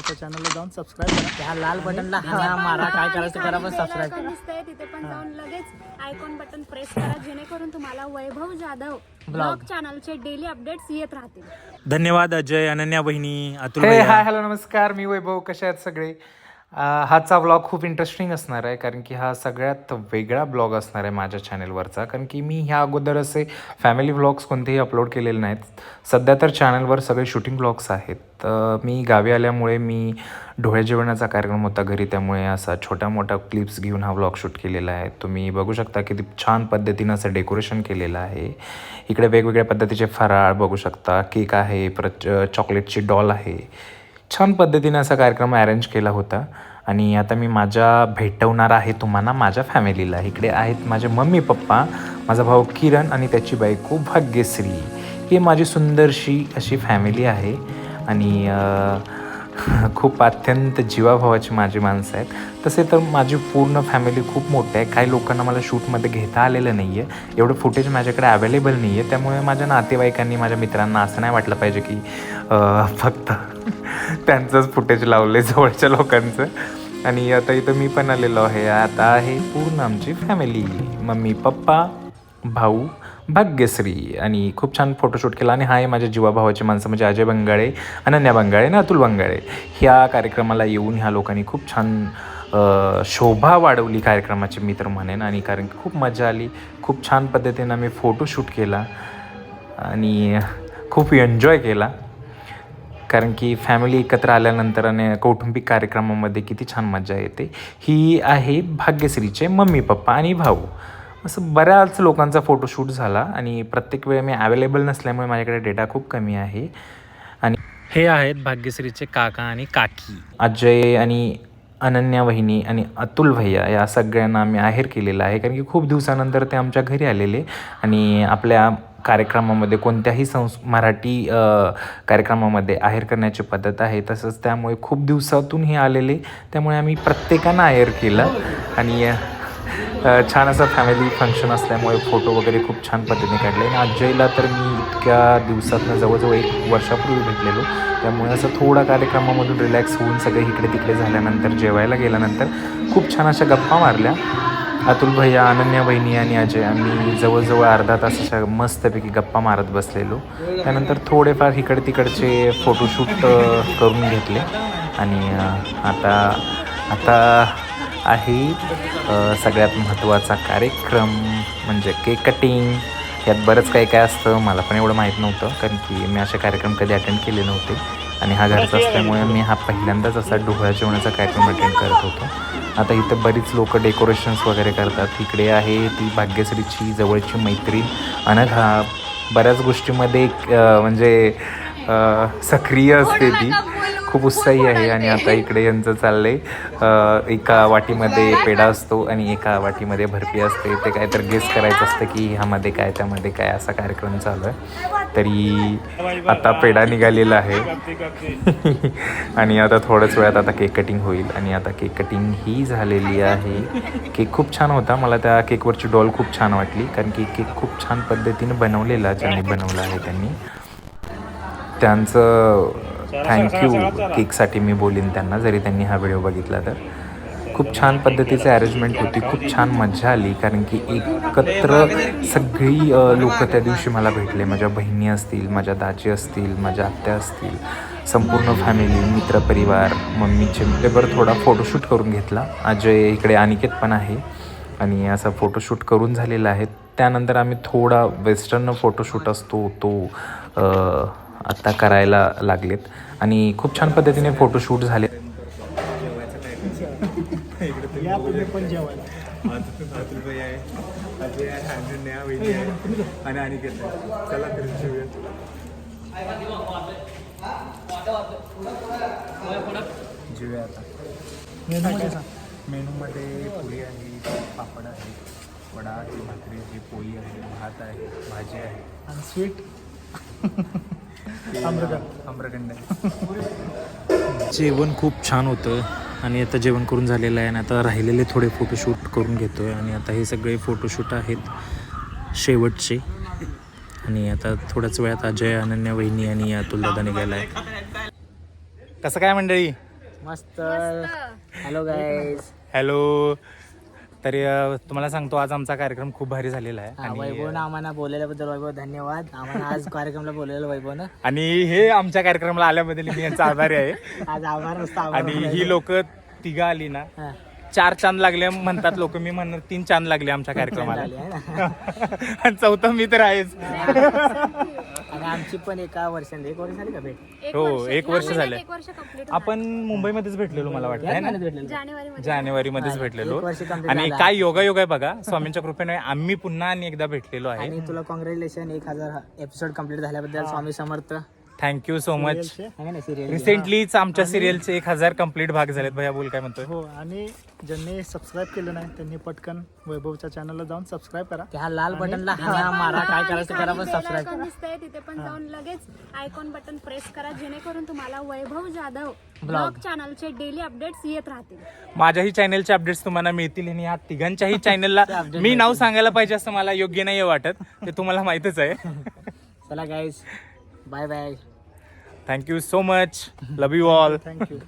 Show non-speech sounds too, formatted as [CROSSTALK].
चॅनलला जाऊन सबस्क्राईब करा. ह्या लाल बटनला हा मारा काय करायचं करा पण सबस्क्राईब करा. दिसतंय तिथे पण जाऊन लगेच आयकॉन बटन प्रेस करा जेणेकरून तुम्हाला वैभव जाधव ब्लॉग चॅनलचे डेली अपडेट्स येत राहतील. धन्यवाद अजय अनन्या बहिणी अतुल हे. हाय हॅलो नमस्कार. मी वैभव कसे आहेत सगळे? हाचा ब्लॉग खूप इंटरेस्टिंग असणार आहे कारण की हा सगळ्यात वेगळा ब्लॉग असणार आहे माझ्या चॅनलवरचा कारण की मी ह्या अगोदर असे फॅमिली व्लॉग्स कोणतेही अपलोड केलेले नाहीत. सध्या तर चॅनलवर सगळे शूटिंग ब्लॉग्स आहेत. तर मी गावी आल्यामुळे मी डोळे जेवणाचा कार्यक्रम होता घरी त्यामुळे असा छोट्या मोठ्या क्लिप्स घेऊन हा व्लॉग शूट केलेला आहे. तुम्ही बघू शकता किती छान पद्धतीनं असं डेकोरेशन केलेलं आहे. इकडे वेगवेगळ्या पद्धतीचे फराळ बघू शकता केक आहे परत चॉकलेटची डॉल आहे. छान पद्धतीने असा कार्यक्रम अरेंज केला होता. आणि आता मी माझ्या भेटवणार आहे तुम्हाला माझ्या फॅमिलीला इकडे आहेत माझे मम्मी पप्पा माझा भाऊ किरण आणि त्याची बायको भाग्यश्री. ही माझी सुंदरशी अशी फॅमिली आहे. आणि [LAUGHS] खूप अत्यंत जीवाभावाची माझी माणसं आहेत. तसे तर माझी पूर्ण फॅमिली खूप मोठी आहे. काही लोकांना मला शूटमध्ये घेता आलेलं नाही आहे एवढं फुटेज माझ्याकडे अवेलेबल नाही आहे त्यामुळे माझ्या नातेवाईकांनी माझ्या मित्रांना असं नाही वाटलं पाहिजे की फक्त [LAUGHS] त्यांचंच फुटेज लावले जवळच्या लोकांचं. आणि आता इथं मी पण आलेलो आहे. आता आहे पूर्ण आमची फॅमिली. मम्मी पप्पा भाऊ भाग्यश्री आणि खूप छान फोटोशूट केला. आणि हा आहे माझ्या जीवाभावाची माणसं म्हणजे अजय बंगाळे अनन्या बंगाळे आणि अतुल बंगाळे. ह्या कार्यक्रमाला येऊन ह्या लोकांनी खूप छान शोभा वाढवली कार्यक्रमाची मी तर म्हणेन. आणि कारण की खूप मजा आली. खूप छान पद्धतीनं मी फोटोशूट केला. आणि खूप एन्जॉय केला. कारण की फॅमिली एकत्र आल्यानंतर आणि कौटुंबिक कार्यक्रमामध्ये किती छान मजा येते. ही आहे भाग्यश्रीचे मम्मी पप्पा आणि भाऊ. असं बऱ्याच लोकांचा फोटोशूट झाला आणि प्रत्येक वेळी मी अवेलेबल नसल्यामुळे माझ्याकडे डेटा खूप कमी आहे. आणि हे आहेत भाग्यश्रीचे काका आणि काकी. अजय आणि अनन्या वहिनी आणि अतुल भैया या सगळ्यांना आम्ही आहेर केलेला आहे कारण की खूप दिवसानंतर ते आमच्या घरी आलेले आणि आपल्या कार्यक्रमामध्ये कोणत्याही संस मराठी कार्यक्रमामध्ये आहेर करण्याची पद्धत आहे. तसंच त्यामुळे खूप दिवसातून हे आलेले त्यामुळे आम्ही प्रत्येकानं आहेर केलं आणि छान असं फॅमिली फंक्शन असल्यामुळे फोटो वगैरे खूप छान पद्धतीने काढले. आणि अजयला तर मी इतक्या दिवसातनं जवळजवळ एक वर्षापूर्वी भेटलेलो. त्यामुळे असं थोडा कार्यक्रमामधून रिलॅक्स होऊन सगळे इकडे तिकडे झाल्यानंतर जेवायला गेल्यानंतर खूप छान अशा गप्पा मारल्या. अतुल भैया अनन्या बहिणी आणि अजय आम्ही जवळजवळ अर्धा तास अशा मस्तपैकी गप्पा मारत बसलेलो. त्यानंतर थोडेफार इकडे तिकडचे फोटोशूट करून घेतले. आणि आता आता आहे सगळ्यात महत्त्वाचा कार्यक्रम म्हणजे केक कटिंग यात बरंच काही काय असतं मला पण एवढं माहीत नव्हतं कारण की मी असे कार्यक्रम कधी अटेंड केले नव्हते. आणि हा घरचा असल्यामुळे मी हा पहिल्यांदाच असा ढोळ्या जेवणाचा कार्यक्रम अटेंड करत होतो. आता इथं बरीच लोक डेकोरेशन्स वगैरे करतात. इकडे आहे ती भाग्यश्रीची जवळची मैत्रीण अनघा. बऱ्याच गोष्टीमध्ये एक, म्हणजे सक्रिय असते ती. खूप उत्साही आहे आणि आता इकडे यांचं चाललंय. एका वाटीमध्ये पेढा असतो आणि एका वाटीमध्ये भरपी असते. ते काय तर गेस करायचं असतं की ह्यामध्ये काय त्यामध्ये काय असा कार्यक्रम चालू आहे. तरी आता पेढा निघालेला आहे. [LAUGHS] आणि आता थोड्याच वेळात आता केक कटिंग होईल. आणि आता केक कटिंग ही झालेली आहे. केक खूप छान होता. मला त्या केकवरची डॉल खूप छान वाटली. कारण की केक खूप छान पद्धतीने बनवलेला ज्यांनी बनवला आहे त्यांनी. त्यांचं थँक्यू केकसाठी मी बोलीन त्यांना जरी त्यांनी हा व्हिडिओ बघितला तर. खूप छान पद्धतीची अरेंजमेंट होती खूप छान मजा आली कारण की एकत्र सगळी लोक त्या दिवशी मला भेटले. माझ्या बहिणी असतील माझ्या दाजी असतील माझ्या आत्या असतील संपूर्ण फॅमिली मित्रपरिवार मम्मीचे. ते बरं थोडा फोटोशूट करून घेतला. अजय इकडे अनिकेत पण आहे. आणि असा फोटोशूट करून झालेला आहे. त्यानंतर आम्ही थोडा वेस्टर्न फोटोशूट असतो तो आत्ता आता करायला लागलेत आणि खूप छान पद्धतीने फोटोशूट झाले पण जेवूया आता मेनूमध्ये सांग. मेनूमध्ये पुरी आहे पापड आहे वडा आहे भाकरी आहे पोळी आहे भात आहे भाजी आहे आणि स्वीट जेवण खूप छान होतं आणि आता जेवण करून झालेलं आहे आणि आता राहिलेले थोडे फोटोशूट करून घेतो आहे आणि आता हे सगळे फोटोशूट आहेत शेवटचे. आणि आता थोड्याच वेळात अजय अनन्या वहिनी आणि अतुल दादा निघाला आहे कसं काय मंडळी? मस्त. हॅलो गाईज हॅलो तरी तुम्हाला सांगतो आज आमचा कार्यक्रम खूप भारी झालेला आहे. आणि वैभवनं आम्हाला बोलल्याबद्दल वैभव धन्यवाद. आम्हाला आज कार्यक्रमला बोललेलं वैभवनं. आणि हे आमच्या कार्यक्रमाला आल्याबद्दल मी यांचा आभारी आहे. आज आभार नुसतं आणि. ही लोक तिघं आली ना चार चांद लागले म्हणतात लोक मी म्हणणार तीन चांद लागले आमच्या कार्यक्रमाला. [LAUGHS] आणि चौथा मी तर आहेच. आणि आमची पण एका वर्षाने एक वर्ष झाली का भेट? हो. एक वर्ष महिन्यात झालंय. एक वर्ष कंप्लीट आपण मुंबईमध्येच भेटलेलो मला वाटतं आहे याच ना? महिन्यात भेटलेलं. जानेवारी मध्ये जानेवारी मध्येच भेटलेलो. एक वर्ष complete आणि झालं. काय योगा योग आहे बघा स्वामींच्या कृपेने आम्ही पुन्हा आणि एकदा भेटलेलो आहे. आणि तुला कॉंग्रॅच्युलेशन एक हजार एपिसोड कंप्लीट झाल्याबद्दल Swami Samarth. Thank you so much आहे ना सिरियल रिसेंटलीच आमच्या सिरियलचे एक हजार कंप्लीट भाग झालेत भैया बोल काय म्हणतोय? हो आणि ज्यांनी सबस्क्राईब केलं नाही त्यांनी पटकन वैभवच्या चॅनलला जाऊन सबस्क्राईब करा. त्या लाल बटनला हाना मारा काय करायचं करा पण सबस्क्राईब करा. दिसतंय तिथे पण जाऊन लगेच आयकॉन बटन प्रेस करा जेणेकरून तुम्हाला वैभव जाधव ब्लॉग चॅनलचे डेली अपडेट्स येत राहतील. माझ्याही चॅनलचे अपडेट्स तुम्हाला मिळतील आणि या तिघांच्याही चॅनलला [LAUGHS] मी नाव सांगायला पाहिजे असं मला योग्य नाही वाटत. ते तुम्हाला माहितच आहे. [LAUGHS] चला guys bye bye thank you so much. Love you all. Thank you.